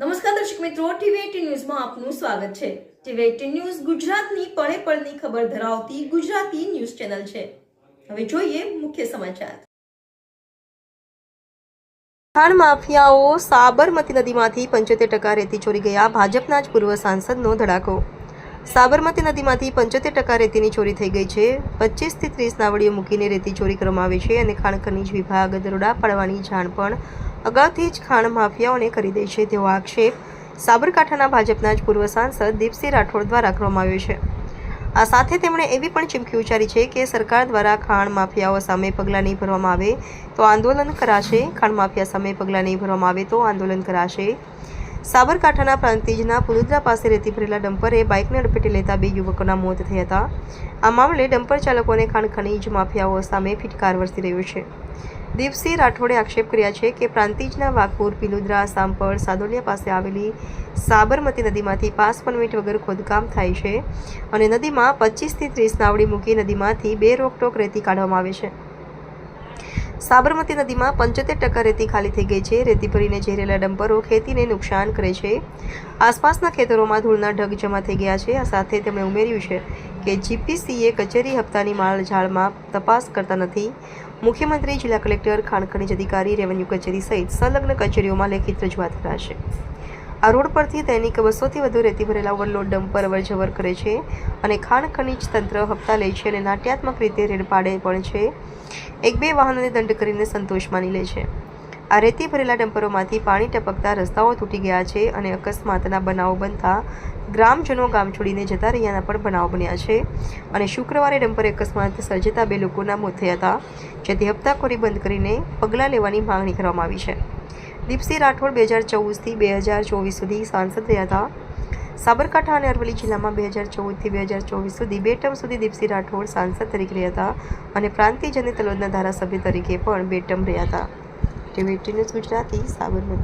નમસ્કાર દર્શક મિત્રો ટીવી ન્યૂઝમાં આપનું સ્વાગત છે. ટીવી એટીન ન્યૂઝ ગુજરાતની પળે પળની ખબર ધરાવતી ગુજરાતી ન્યૂઝ ચેનલ છે. હવે જોઈએ મુખ્ય સમાચાર. ખાણ માફિયાઓ સાબરમતી નદીમાંથી પંચોતેર ટકા રેતી ચોરી ગયા ભાજપના જ પૂર્વ સાંસદનો ધડાકો. સાબરમતી નદીમાંથી પંચોતેર ટકા રેતીની ચોરી થઈ ગઈ છે. પચીસથી ત્રીસ નાવડીઓ મૂકીને રેતી ચોરી કરવામાં આવી છે અને ખાણ ખનીજ વિભાગ દરોડા પાડવાની જાણ પણ અગાઉથી જ ખાણ માફિયાઓને કરી દે છે તેવો આક્ષેપ સાબરકાંઠાના ભાજપના જ પૂર્વ સાંસદ દીપસિંહ રાઠોડ દ્વારા કરવામાં આવ્યો છે. આ સાથે તેમણે એવી પણ ચીમકી ઉચ્ચારી છે કે સરકાર દ્વારા ખાણ માફિયાઓ સામે પગલાં નહીં ભરવામાં આવે તો આંદોલન કરાશે. ખાણ માફિયા સામે પગલાં નહીં ભરવામાં આવે તો આંદોલન કરાશે. સાબરકાંઠાના પ્રાંતિજના પુલુદ્રા પાસે રેતી ભરેલા ડમ્પરે બાઇકને અડફેટે લેતા બે યુવકોના મોત થયા હતા. આ મામલે ડમ્પર ચાલકોને ખાણ ખનીજ માફિયાઓ સામે ફિટકાર વરસી રહ્યો છે. દીપસિંહ રાઠોડે આક્ષેપ કર્યા છે કે પ્રાંતિજના વાઘપુર પિલુદ્રા, સાંપડ, સાદોલિયા પાસે આવેલી સાબરમતી નદીમાંથી પાંચ પરમિટ વગર ખોદકામ થાય છે અને નદીમાં પચીસથી ત્રીસ નાવડી મૂકી નદીમાંથી બે રોકટોક રેતી કાઢવામાં આવે છે. સાબરમતી નદીમાં પંચોતેર ટકા રેતી ખાલી થઈ ગઈ છે. રેતી ભરીને ઝેરેલા ડમ્પરો ખેતીને નુકસાન કરે છે. આસપાસના ખેતરોમાં ધૂળના ઢગ જમા થઈ ગયા છે. આ સાથે તેમણે ઉમેર્યું છે કે જીપીસીએ કચેરી હપ્તાની માલજાળમાં તપાસ કરતા નથી. મુખ્યમંત્રી, જિલ્લા કલેક્ટર, ખાણ અધિકારી, રેવન્યુ કચેરી સહિત સંલગ્ન કચેરીઓમાં લેખિત રજૂઆત કરાશે. આ રોડ પરથી દૈનિક બસોથી વધુ રેતી ભરેલા ઓવરલોડ ડમ્પર અવરજવર કરે છે અને ખાણ ખનીજ તંત્ર હપ્તા લે છે અને નાટ્યાત્મક રીતે રેડ પાડે પણ છે. એક બે વાહનોને દંડ કરીને સંતોષ માની લે છે. આ રેતી ભરેલા ડમ્પરોમાંથી પાણી ટપકતા રસ્તાઓ તૂટી ગયા છે અને અકસ્માતના બનાવો બનતા ગ્રામજનો ગામ છોડીને જતા રહ્યાના પણ બનાવ બન્યા છે અને શુક્રવારે ડમ્પર અકસ્માત સર્જતા બે લોકોના મોત થયા હતા, જેથી હપ્તાખોરી બંધ કરીને પગલાં લેવાની માંગણી કરવામાં આવી છે. દીપસિંહ રાઠોડ બે હજાર ચૌદથી બે હજાર ચોવીસ સુધી સાંસદ રહ્યા હતા. સાબરકાંઠા અને અરવલ્લી જિલ્લામાં બે હજાર ચૌદથી બે હજાર ચોવીસ સુધી બે ટર્મ સુધી દીપસિંહ રાઠોડ સાંસદ તરીકે રહ્યા હતા અને પ્રાંતિજ અને તલોદના ધારાસભ્ય તરીકે પણ બે ટર્મ રહ્યા હતા. TV news Gujarati Sabarmati.